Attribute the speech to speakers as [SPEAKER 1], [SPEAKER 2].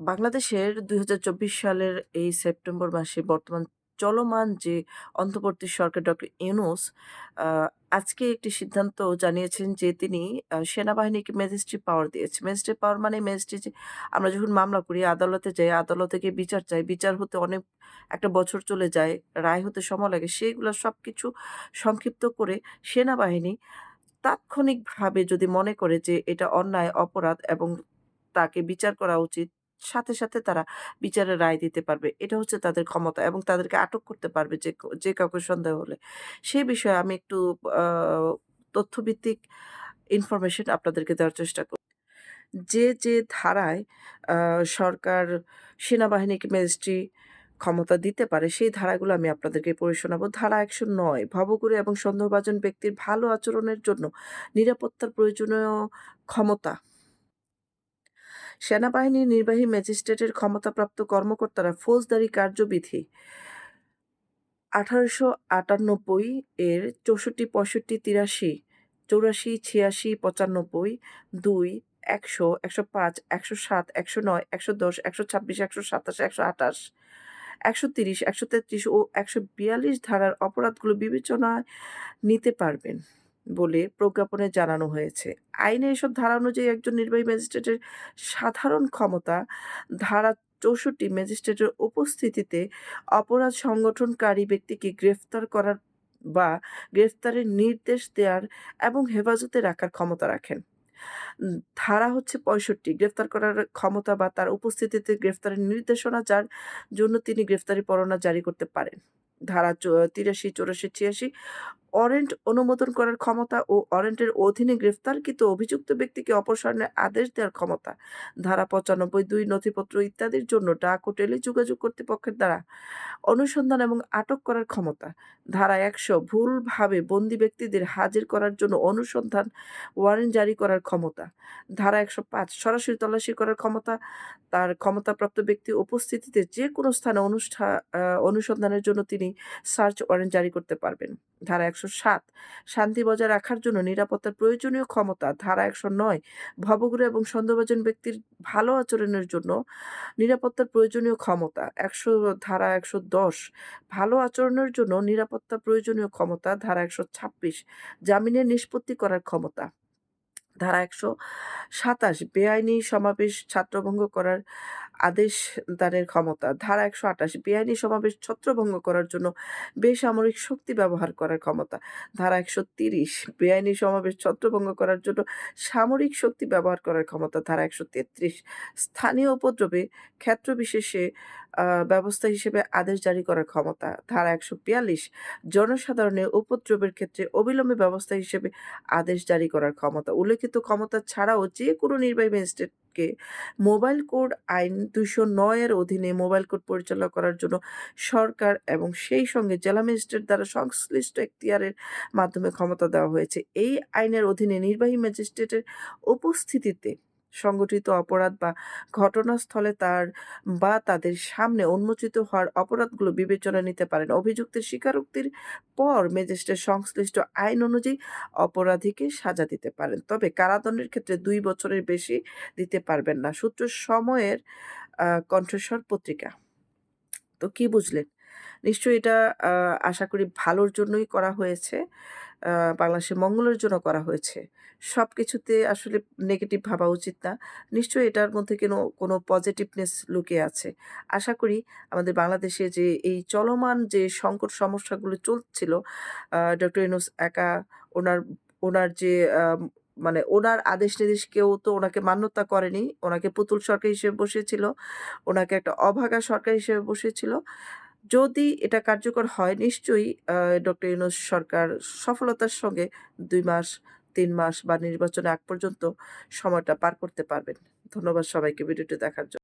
[SPEAKER 1] বাংলাদেশের ২০২৪ সালের এই সেপ্টেম্বর মাসে বর্তমান চলমান যে অন্তর্বর্তী সরকার ডক্টর ইউনুস আজকে একটি সিদ্ধান্ত জানিয়েছেন যে তিনি সেনাবাহিনীকে ম্যাজিস্ট্রি পাওয়ার দিয়েছে। ম্যাজিস্ট্রি পাওয়ার মানে ম্যাজিস্ট্রি যে আমরা যখন মামলা করি আদালতে যাই, আদালতে গিয়ে বিচার চাই। বিচার হতে অনেক একটা বছর চলে যায়, রায় হতে সময় লাগে। সেইগুলো সব কিছু সংক্ষিপ্ত করে সেনাবাহিনী তাৎক্ষণিকভাবে যদি মনে করে যে এটা অন্যায়, অপরাধ এবং তাকে বিচার করা উচিত, সাথে, সাথে তারা বিচারের রায় দিতে পারবে। এটা হচ্ছে তাদের ক্ষমতা এবং তাদেরকে আটক করতে পারবে যে যে কাউকে সন্দেহ হলে। সে বিষয়ে আমি একটু তথ্যভিত্তিক ইনফরমেশন আপনাদেরকে দেওয়ার চেষ্টা করব। যে, যে ধারায় সরকার সেনাবাহিনীকে ম্যাজিস্ট্রি ক্ষমতা দিতে পারে, সেই ধারাগুলো আমি আপনাদেরকে পড়ে শোনাবো। ধারা ১০৯ ভবঘুরে এবং সন্দেহভাজন ব্যক্তির ভালো আচরণের জন্য নিরাপত্তার প্রয়োজনীয় ক্ষমতা। সেনাবাহিনীর নির্বাহী ম্যাজিস্ট্রেটের ক্ষমতাপ্রাপ্ত কর্মকর্তারা ফৌজদারি কার্যবিধি ১৮৯৮ এর ৬৪, ৬৫, ৮৩, ৮৪, ৮৬, ৯৫, ২, ১০০, ১০৫, ১০৭, ১০৯, ১১০, ১২৬, ১২৭, ১২৮, ১৩০, ১৩৩ ও ১৪২ ধারার অপরাধগুলো বিবেচনায় নিতে পারবেন। বলে প্রজ্ঞাপনে জানানো হয়েছে। আইনে এসব ধারা অনুযায়ী একজন নির্বাহী ম্যাজিস্ট্রেটের সাধারণ ক্ষমতা ধারা ৬৪ ম্যাজিস্ট্রেটের উপস্থিতিতে অপরাধ সংগঠনকারী ব্যক্তিকে গ্রেফতার করার বা গ্রেফতারের নির্দেশ দেওয়ার এবং হেফাজতে রাখার ক্ষমতা রাখেন। ধারা হচ্ছে ৬৫ গ্রেফতার করার ক্ষমতা বা তার উপস্থিতিতে গ্রেফতারের নির্দেশনা যার জন্য তিনি গ্রেফতারি পরোয়ানা জারি করতে পারেন। ধারা চ ৮৩, ৮৪, ৮৬ ওয়ারেন্ট অনুমোদন করার ক্ষমতা ও ওয়ারেন্টের অধীনে গ্রেফতারকৃত অভিযুক্ত ব্যক্তিকে অপসারণের আদেশ দেওয়ার ক্ষমতা। ধারা ৯৫ ২ নথিপত্র ইত্যাদির জন্য ডাক ও টেলিযোগাযোগ কর্তৃপক্ষের দ্বারা অনুসন্ধান এবং আটক করার ক্ষমতা। ধারা ১০০ ভুলভাবে বন্দী ব্যক্তিদের হাজির করার জন্য অনুসন্ধান ওয়ারেন্ট জারি করার ক্ষমতা। ধারা ১০৫ সরাসরি তল্লাশি করার ক্ষমতা। তার ক্ষমতাপ্রাপ্ত ব্যক্তির উপস্থিতিতে যে কোনো স্থানে অনুষ্ঠা অনুসন্ধানের জন্য তিনি সার্চ ওয়ারেন্ট জারি করতে পারবেন। ধারা ১০৭ শান্তি বজায় রাখার জন্য নিরাপত্তার প্রয়োজনীয় ক্ষমতা। ধারা ১০৯ ভবঘুরে এবং সন্দেহভাজন ব্যক্তির ভালো আচরণের জন্য নিরাপত্তার প্রয়োজনীয় ক্ষমতা। ১০০ ধারা ১১০ ভালো আচরণের জন্য নিরাপত্তা প্রয়োজনীয় ক্ষমতা। ধারা ১২৬ জামিনের নিষ্পত্তি করার ক্ষমতা। ধারা ১২৭ বেআইনি সমাবেশ ছাত্রভঙ্গ করার আদেশ দানের ক্ষমতা। ধারা ১২৮ বেআইনি সমাবেশ ছত্রভঙ্গ করার জন্য বেসামরিক শক্তি ব্যবহার করার ক্ষমতা। ধারা ১৩০ বেআইনি সমাবেশ ছত্রভঙ্গ করার জন্য সামরিক শক্তি ব্যবহার করার ক্ষমতা। ধারা ১৩৩ স্থানীয় উপদ্রবে ক্ষেত্রবিশেষে ব্যবস্থা হিসেবে আদেশ জারি করার ক্ষমতা। ধারা ১৪২ জনসাধারণের উপদ্রবের ক্ষেত্রে অবিলম্বে ব্যবস্থা হিসেবে আদেশ জারি করার ক্ষমতা। উল্লেখিত ক্ষমতা ছাড়াও যে কোনো নির্বাহী ম্যাজিস্ট্রেটকে মোবাইল কোড আইন ২০৯ এর অধীনে মোবাইল কোড পরিচালনা করার জন্য সরকার এবং সেই সঙ্গে জেলা ম্যাজিস্ট্রেট দ্বারা সংশ্লিষ্ট এখতিয়ারের মাধ্যমে ক্ষমতা দেওয়া হয়েছে। এই আইনের অধীনে নির্বাহী ম্যাজিস্ট্রেটের উপস্থিতিতে সংগঠিত অপরাধ বা ঘটনাস্থলে তার বা তাদের সামনে উন্মোচিত হওয়ার অপরাধগুলো বিবেচনা নিতে পারেন। অভিযুক্তের স্বীকারোক্তির পর ম্যাজিস্ট্রেট সংশ্লিষ্ট আইন অনুযায়ী অপরাধীকে সাজা দিতে পারেন। তবে কারাদণ্ডের ক্ষেত্রে দুই বছরের বেশি দিতে পারবেন না। সূত্র সময়ের কণ্ঠস্বর পত্রিকা। তো কি বুঝলেন? নিশ্চয়ই এটা আশা করি ভালোর জন্যই করা হয়েছে। বাংলাদেশের মঙ্গলের জন্য করা হয়েছে। সব কিছুতে আসলে নেগেটিভ ভাবা উচিত না। নিশ্চয়ই এটার মধ্যে কেন কোনো পজিটিভনেস লুকিয়ে আছে। আশা করি আমাদের বাংলাদেশে যে এই চলমান যে সংকট সমস্যাগুলো চলছিল, ডক্টর ইউনূস একা ওনার ওনার যে মানে ওনার আদেশ-নির্দেশ কেউ তো ওনাকে মান্যতা করেনি। ওনাকে পুতুল সরকার হিসেবে বসিয়েছিল। ওনাকে একটা অভাগা সরকার হিসেবে বসিয়েছিল। যদি এটা কার্যকর হয় নিশ্চয়ই ডক্টর ইউনুস সরকার সফলতার সঙ্গে দুই মাস, তিন মাস বা নির্বাচনে আগ পর্যন্ত সময়টা পার করতে পারবেন। ধন্যবাদ সবাইকে ভিডিওটি দেখার জন্য।